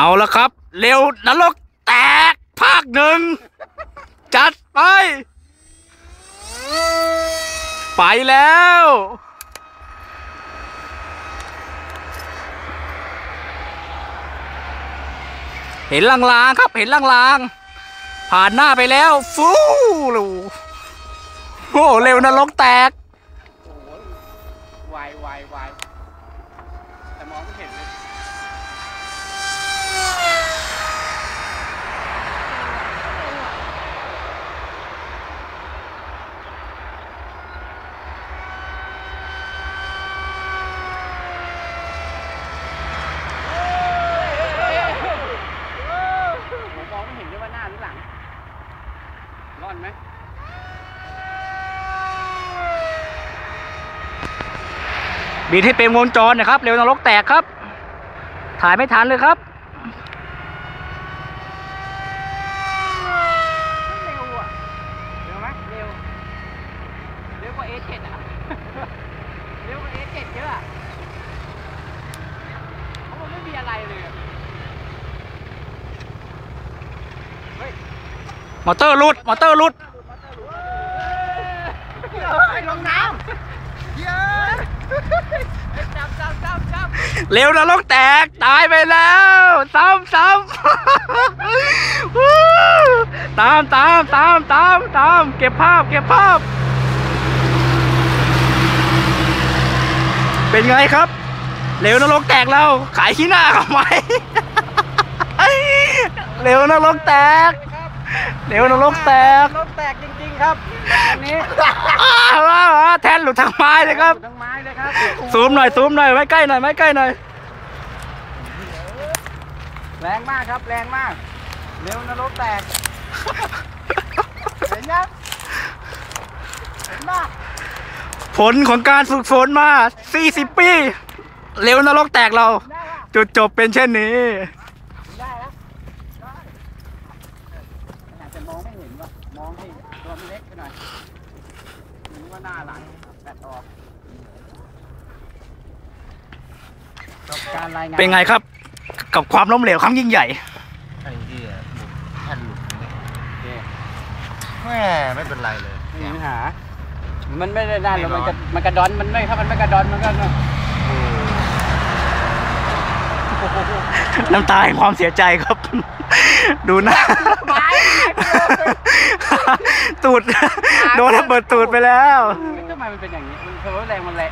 เอาละครับ เร็วนรกแตก ภาคหนึ่ง จัดไป ไปแล้ว เห็นลางๆครับเห็นลางๆ ผ่านหน้าไปแล้ว ฟูลูโอ้เร็วนรกแตก โอ้โหไวไวไวแต่มองไม่เห็นเลย ผมมองไม่เห็นด้วยว่าหน้าหรือหลังร อดไหมบีดให้เป็นวงจรนะครับ เร็วนรกแตกครับ ถ่ายไม่ทันเลยครับเร็วอะเร็วไหมเร็วเร็วกว่า A7 อะเร็วกว่า A7 เยอะอะเพราะมันไม่มีอะไรเลยอะเฮ้ย มอเตอร์หลุดมอเตอร์หลุดเฮ้ยลงน้ำเย้จับจับจับจับเร็วนรกแตก ตายไปแล้ว ซ้ำซ้ำวู้ตามตามตามตามตามเก็บภาพเก็บภาพ เป็นไงครับเร็วนรกแตกแล้ว ขายขี้หน้าเขาไหมเร็วนรกแตก เร็วนรกแตกรถแตกจริงๆครับอันนี้อ้าวอ้าวอ้าวแทนหลุดทางไม้เลยครับทั้งไม้เลยครับซูมหน่อยซูมหน่อยไว้ใกล้หน่อยไว้ใกล้หน่อยแรงมากครับแรงมากเร็วนรกแตกเห็นยังเห็นปะผลของการฝึกฝนมา 40 ปี เร็วนรกแตกเราได้ปะจุดจบเป็นเช่นนี้ ได้แล้วได้อาจจะ มองไม่เห็นว่ะมองให้ตัวมันเล็กไปหน่อยนึกว่าหน้าหลังแปดออกจบการรายงานเป็นไงครับ กับความล้มเหลวครั้งยิ่งใหญ่ไอ้ที่หลุดแท่นหลุดอย่างเงี้ยโอเคแม่ไม่เป็นไรเลยไม่มีปัญหา มันไม่ได้ด้านหรอกมันกระมันกระดอนมันไม่ถ้ามันไม่กระดอนมันก็น้ำตาแห่งความเสียใจครับ ดูหน้าตูด โดนระเบิดตูดไปแล้ว ทำไมมันเป็นอย่างนี้มันเพราะว่าแรงมันแรง